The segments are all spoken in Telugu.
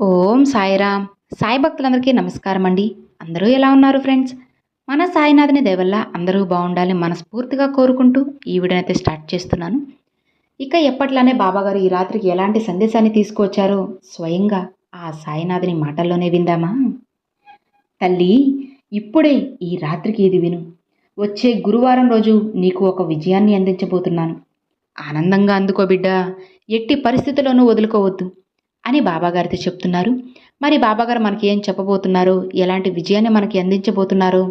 ఓం సాయిరామ్. సాయి భక్తులందరికీ నమస్కారం అండి. అందరూ ఎలా ఉన్నారు ఫ్రెండ్స్? మన సాయినాథుని దయవల్ల అందరూ బాగుండాలని మనస్ఫూర్తిగా కోరుకుంటూ ఈ వీడియోని అయితే స్టార్ట్ చేస్తున్నాను. ఇక ఎప్పట్లానే బాబాగారు ఈ రాత్రికి ఎలాంటి సందేశాన్ని తీసుకువచ్చారో స్వయంగా ఆ సాయినాథుని మాటల్లోనే విందామా? తల్లి ఇప్పుడే ఈ రాత్రికి ఇది విను. వచ్చే గురువారం రోజు నీకు ఒక విజయాన్ని అందించబోతున్నాను. ఆనందంగా అందుకో బిడ్డ. ఎట్టి పరిస్థితుల్లోనూ వదులుకోవద్దు. అని బాబాగారితో చెప్తున్నారు. మరి బాబాగారు మనకి ఏం చెప్పబోతున్నారు? ఎలాంటి విజయాన్ని మనకి అందించబోతున్నారు?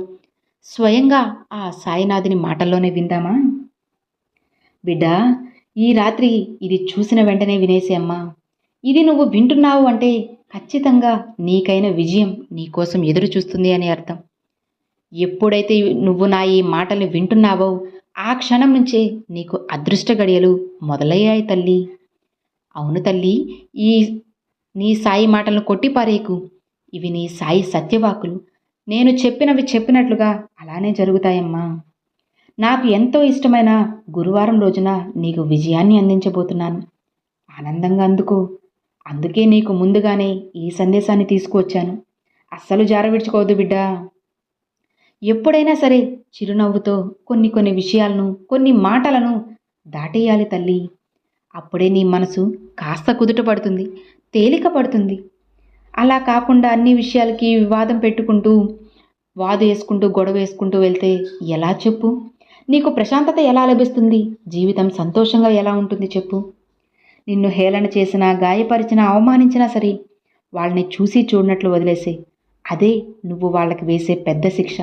స్వయంగా ఆ సాయినాథుని మాటల్లోనే విందామా? బిడ్డ ఈ రాత్రి ఇది చూసిన వెంటనే వినేసి అమ్మా. ఇది నువ్వు వింటున్నావు అంటే ఖచ్చితంగా నీకైన విజయం నీకోసం ఎదురు చూస్తుంది అని అర్థం. ఎప్పుడైతే నువ్వు నా ఈ మాటల్ని వింటున్నావో ఆ క్షణం నుంచే నీకు అదృష్ట గడియలు మొదలయ్యాయి తల్లి. అవును తల్లి ఈ నీ సాయి మాటలను కొట్టిపారేకు ఇవి నీ సాయి సత్యవాకులు. నేను చెప్పినవి చెప్పినట్లుగా అలానే జరుగుతాయమ్మా. నాకు ఎంతో ఇష్టమైన గురువారం రోజున నీకు విజయాన్ని అందించబోతున్నాను. ఆనందంగా అందుకో. అందుకే నీకు ముందుగానే ఈ సందేశాన్ని తీసుకువచ్చాను. అస్సలు జారవిడ్చుకోవద్దు బిడ్డా. ఎప్పుడైనా సరే చిరునవ్వుతో కొన్ని కొన్ని విషయాలను కొన్ని మాటలను దాటేయాలి తల్లి. అప్పుడే నీ మనసు కాస్త కుదుట పడుతుంది తేలిక పడుతుంది. అలా కాకుండా అన్ని విషయాలకి వివాదం పెట్టుకుంటూ వాదు వేసుకుంటూ గొడవ వేసుకుంటూ వెళ్తే ఎలా చెప్పు? నీకు ప్రశాంతత ఎలా లభిస్తుంది? జీవితం సంతోషంగా ఎలా ఉంటుంది చెప్పు. నిన్ను హేళన చేసినా గాయపరిచినా అవమానించినా సరే వాళ్ళని చూసి చూడనట్లు వదిలేసే. అదే నువ్వు వాళ్ళకి వేసే పెద్ద శిక్ష.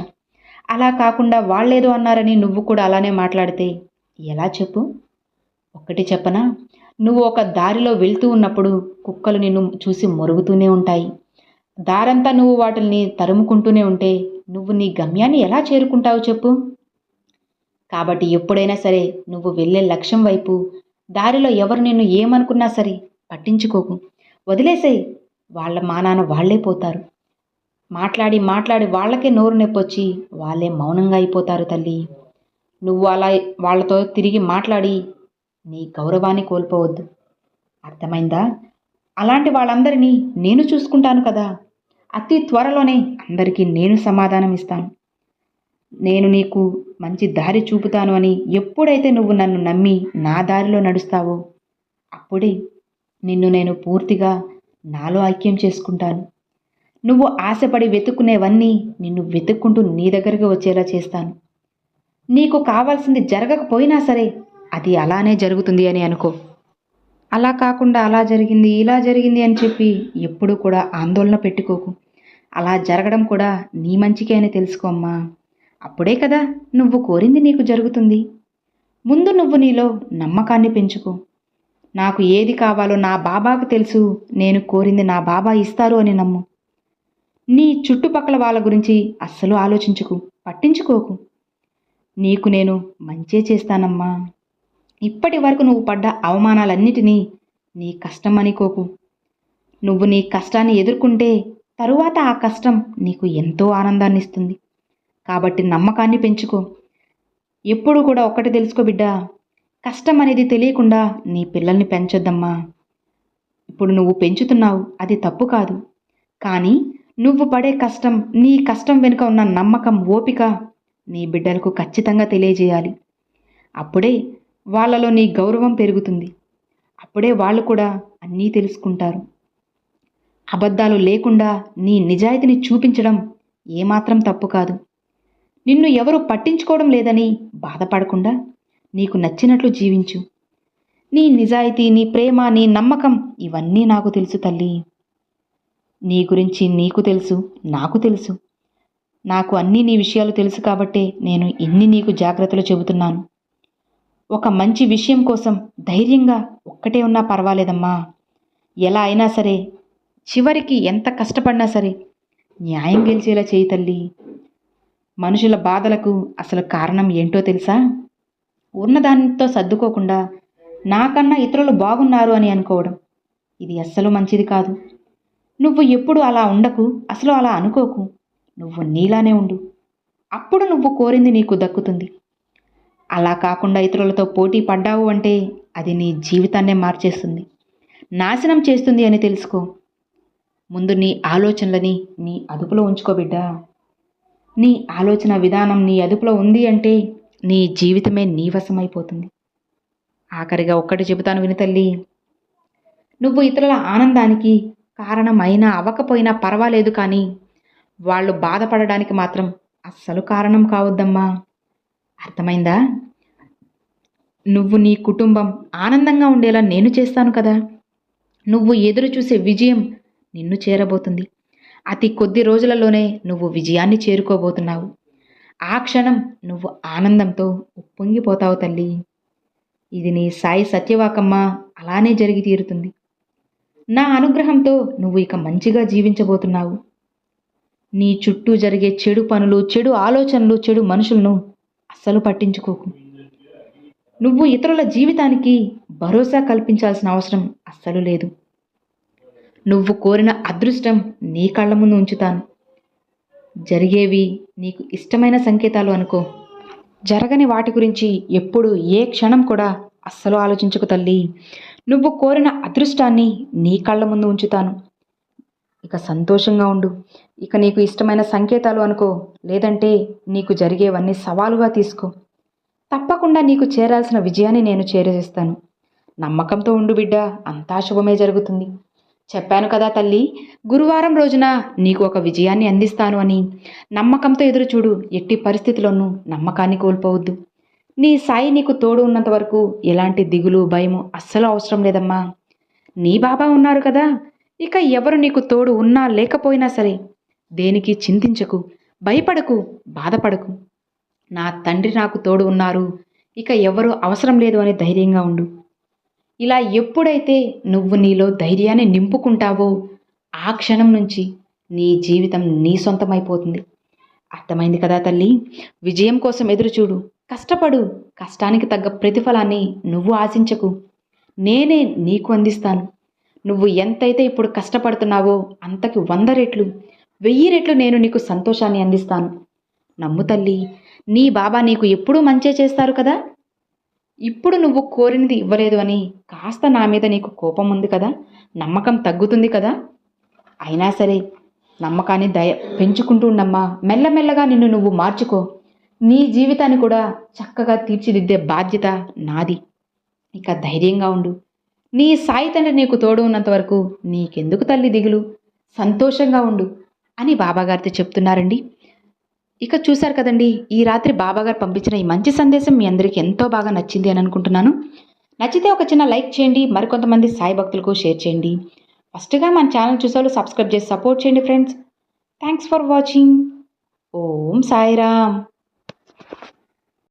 అలా కాకుండా వాళ్ళేదో అన్నారని నువ్వు కూడా అలానే మాట్లాడితే ఎలా చెప్పు? ఒక్కటి చెప్పనా? నువ్వు ఒక దారిలో వెళ్తూ ఉన్నప్పుడు కుక్కలు నిన్ను చూసి మొరుగుతూనే ఉంటాయి. దారంతా నువ్వు వాటిని తరుముకుంటూనే ఉంటే నువ్వు నీ గమ్యాన్ని ఎలా చేరుకుంటావు చెప్పు? కాబట్టి ఎప్పుడైనా సరే నువ్వు వెళ్ళే లక్ష్యం వైపు దారిలో ఎవరు నిన్ను ఏమనుకున్నా సరే పట్టించుకోకు. వదిలేసేయ్. వాళ్ళ మానాన వాళ్ళే పోతారు. మాట్లాడి మాట్లాడి వాళ్ళకే నోరు నొప్పొచ్చి వాళ్ళే మౌనంగా అయిపోతారు తల్లి. నువ్వు అలా వాళ్ళతో తిరిగి మాట్లాడి నీ గౌరవాన్ని కోల్పోవద్దు. అర్థమైందా? అలాంటి వాళ్ళందరినీ నేను చూసుకుంటాను కదా. అతి త్వరలోనే అందరికీ నేను సమాధానం ఇస్తాను. నేను నీకు మంచి దారి చూపుతాను అని ఎప్పుడైతే నువ్వు నన్ను నమ్మి నా దారిలో నడుస్తావో అప్పుడే నిన్ను నేను పూర్తిగా నాలో ఐక్యం చేసుకుంటాను. నువ్వు ఆశపడి వెతుక్కునేవన్నీ నిన్ను వెతుక్కుంటూ నీ దగ్గరకు వచ్చేలా చేస్తాను. నీకు కావాల్సింది జరగకపోయినా సరే అది అలానే జరుగుతుంది అని అనుకో. అలా కాకుండా అలా జరిగింది ఇలా జరిగింది అని చెప్పి ఎప్పుడూ కూడా ఆందోళన పెట్టుకోకు. అలా జరగడం కూడా నీ మంచికే అని తెలుసుకోమ్మా అప్పుడే కదా నువ్వు కోరింది నీకు జరుగుతుంది. ముందు నువ్వు నీలో నమ్మకాన్ని పెంచుకో. నాకు ఏది కావాలో నా బాబాకు తెలుసు నేను కోరింది నా బాబా ఇస్తారు అని నమ్ము. నీ చుట్టుపక్కల వాళ్ళ గురించి అస్సలు ఆలోచించుకు పట్టించుకోకు. నీకు నేను మంచే చేస్తానమ్మా. ఇప్పటి వరకు నువ్వు పడ్డ అవమానాలన్నిటినీ నీ కష్టం అనుకోకు నువ్వు నీ కష్టాన్ని ఎదుర్కొంటే తరువాత ఆ కష్టం నీకు ఎంతో ఆనందాన్ని ఇస్తుంది కాబట్టి నమ్మకాన్ని పెంచుకో. ఎప్పుడు కూడా ఒక్కటి తెలుసుకో బిడ్డా. కష్టం అనేది తెలియకుండా నీ పిల్లల్ని పెంచొద్దమ్మా. ఇప్పుడు నువ్వు పెంచుతున్నావు అది తప్పు కాదు. కానీ నువ్వు పడే కష్టం నీ కష్టం వెనుక ఉన్న నమ్మకం ఓపిక నీ బిడ్డలకు ఖచ్చితంగా తెలియజేయాలి. అప్పుడే వాళ్ళలో నీ గౌరవం పెరుగుతుంది. అప్పుడే వాళ్ళు కూడా అన్నీ తెలుసుకుంటారు. అబద్ధాలు లేకుండా నీ నిజాయితీని చూపించడం ఏమాత్రం తప్పు కాదు. నిన్ను ఎవరు పట్టించుకోవడం లేదని బాధపడకుండా నీకు నచ్చినట్లు జీవించు. నీ నిజాయితీ నీ ప్రేమ నీ నమ్మకం ఇవన్నీ నాకు తెలుసు తల్లి. నీ గురించి నీకు తెలుసు నాకు తెలుసు. నాకు అన్నీ నీ విషయాలు తెలుసు కాబట్టే నేను ఇన్ని నీకు జాగ్రత్తలు చెబుతున్నాను. ఒక మంచి విషయం కోసం ధైర్యంగా ఒక్కటే ఉన్నా పర్వాలేదమ్మా. ఎలా అయినా సరే చివరికి ఎంత కష్టపడినా సరే న్యాయం గెలిచేలా చేయి తల్లి. మనుషుల బాధలకు అసలు కారణం ఏంటో తెలుసా? ఉన్నదానితో సర్దుకోకుండా నాకన్నా ఇతరులు బాగున్నారు అని అనుకోవడం ఇది అస్సలు మంచిది కాదు. నువ్వు ఎప్పుడు అలా ఉండకు అసలు అలా అనుకోకు. నువ్వు నీలానే ఉండు. అప్పుడు నువ్వు కోరింది నీకు దక్కుతుంది. అలా కాకుండా ఇతరులతో పోటీ పడ్డావు అంటే అది నీ జీవితాన్నే మార్చేస్తుంది. నాశనం చేస్తుంది అని తెలుసుకో. ముందు నీ ఆలోచనలని నీ అదుపులో ఉంచుకో బిడ్డా. నీ ఆలోచన విధానం నీ అదుపులో ఉంది అంటే నీ జీవితమే నీ వశమైపోతుంది ఆఖరిగా ఒక్కటి చెబుతాను విని తల్లి. నువ్వు ఇతరుల ఆనందానికి కారణమైనా అవ్వకపోయినా పర్వాలేదు కానీ వాళ్ళు బాధపడడానికి మాత్రం అస్సలు కారణం కావద్దమ్మా. అర్థమైందా? నువ్వు నీ కుటుంబం ఆనందంగా ఉండేలా నేను చేస్తాను కదా. నువ్వు ఎదురు చూసే విజయం నిన్ను చేరబోతుంది. అతి కొద్ది రోజులలోనే నువ్వు విజయాన్ని చేరుకోబోతున్నావు. ఆ క్షణం నువ్వు ఆనందంతో ఉప్పొంగిపోతావు తల్లి. ఇది నీ సాయి సత్యవాకమ్మ అలానే జరిగి తీరుతుంది. నా అనుగ్రహంతో నువ్వు ఇక మంచిగా జీవించబోతున్నావు. నీ చుట్టూ జరిగే చెడు పనులు చెడు ఆలోచనలు చెడు మనుషులను అస్సలు పట్టించుకోకు నువ్వు ఇతరుల జీవితానికి భరోసా కల్పించాల్సిన అవసరం అస్సలు లేదు. నువ్వు కోరిన అదృష్టం నీ కళ్ళ ముందు ఉంచుతాను. జరిగేవి నీకు ఇష్టమైన సంకేతాలు అనుకో. జరగని వాటి గురించి ఎప్పుడు ఏ క్షణం కూడా అస్సలు ఆలోచించకు తల్లి. నువ్వు కోరిన అదృష్టాన్ని నీ కళ్ళ ముందు ఉంచుతాను. ఇక సంతోషంగా ఉండు. ఇక నీకు ఇష్టమైన సంకేతాలు అనుకో. లేదంటే నీకు జరిగేవన్నీ సవాలుగా తీసుకో. తప్పకుండా నీకు చేరాల్సిన విజయాన్ని నేను చేరజేస్తాను నమ్మకంతో ఉండు బిడ్డ. అంతా శుభమే జరుగుతుంది. చెప్పాను కదా తల్లి గురువారం రోజున నీకు ఒక విజయాన్ని అందిస్తాను అని. నమ్మకంతో ఎదురు చూడు. ఎట్టి పరిస్థితుల్లోనూ నమ్మకాన్ని కోల్పోవద్దు. నీ సాయి నీకు తోడు ఉన్నంత వరకు ఎలాంటి దిగులు భయము అస్సలు అవసరం లేదమ్మా. నీ బాబా ఉన్నారు కదా. ఇక ఎవరు నీకు తోడు ఉన్నా లేకపోయినా సరే దేనికి చింతించకు భయపడకు బాధపడకు. నా తండ్రి నాకు తోడు ఉన్నారు ఇక ఎవరు అవసరం లేదు అని ధైర్యంగా ఉండు. ఇలా ఎప్పుడైతే నువ్వు నీలో ధైర్యాన్ని నింపుకుంటావో ఆ క్షణం నుంచి నీ జీవితం నీ సొంతమైపోతుంది. అర్థమైంది కదా తల్లి? విజయం కోసం ఎదురుచూడు. కష్టపడు. కష్టానికి తగ్గ ప్రతిఫలాన్ని నువ్వు ఆశించకు. నేనే నీకు అందిస్తాను. నువ్వు ఎంతైతే ఇప్పుడు కష్టపడుతున్నావో అంతకి వంద రెట్లు వెయ్యి రెట్లు నేను నీకు సంతోషాన్ని అందిస్తాను. నమ్ము తల్లి నీ బాబా నీకు ఎప్పుడూ మంచే చేస్తారు కదా? ఇప్పుడు నువ్వు కోరినది ఇవ్వలేదు అని కాస్త నా మీద నీకు కోపం ఉంది కదా? నమ్మకం తగ్గుతుంది కదా? అయినా సరే నమ్మకాన్ని దయ పెంచుకుంటూ ఉండమ్మా మెల్లమెల్లగా నిన్ను నువ్వు మార్చుకో. నీ జీవితాన్ని కూడా చక్కగా తీర్చిదిద్దే బాధ్యత నాది. ఇక ధైర్యంగా ఉండు. నీ సాయి తండ్రి నీకు తోడు ఉన్నంత వరకు నీకెందుకు తల్లి దిగులు? సంతోషంగా ఉండు అని బాబాగారితో చెప్తున్నారండి. ఇక చూశారు కదండి ఈ రాత్రి బాబాగారు పంపించిన ఈ మంచి సందేశం మీ అందరికీ ఎంతో బాగా నచ్చింది అని అనుకుంటున్నాను. నచ్చితే ఒక చిన్న లైక్ చేయండి మరికొంతమంది సాయి భక్తులకు షేర్ చేయండి. ఫస్ట్గా మన ఛానల్ చూసేవాళ్ళు సబ్స్క్రైబ్ చేసి సపోర్ట్ చేయండి friends. Thanks for watching. Om Sairam.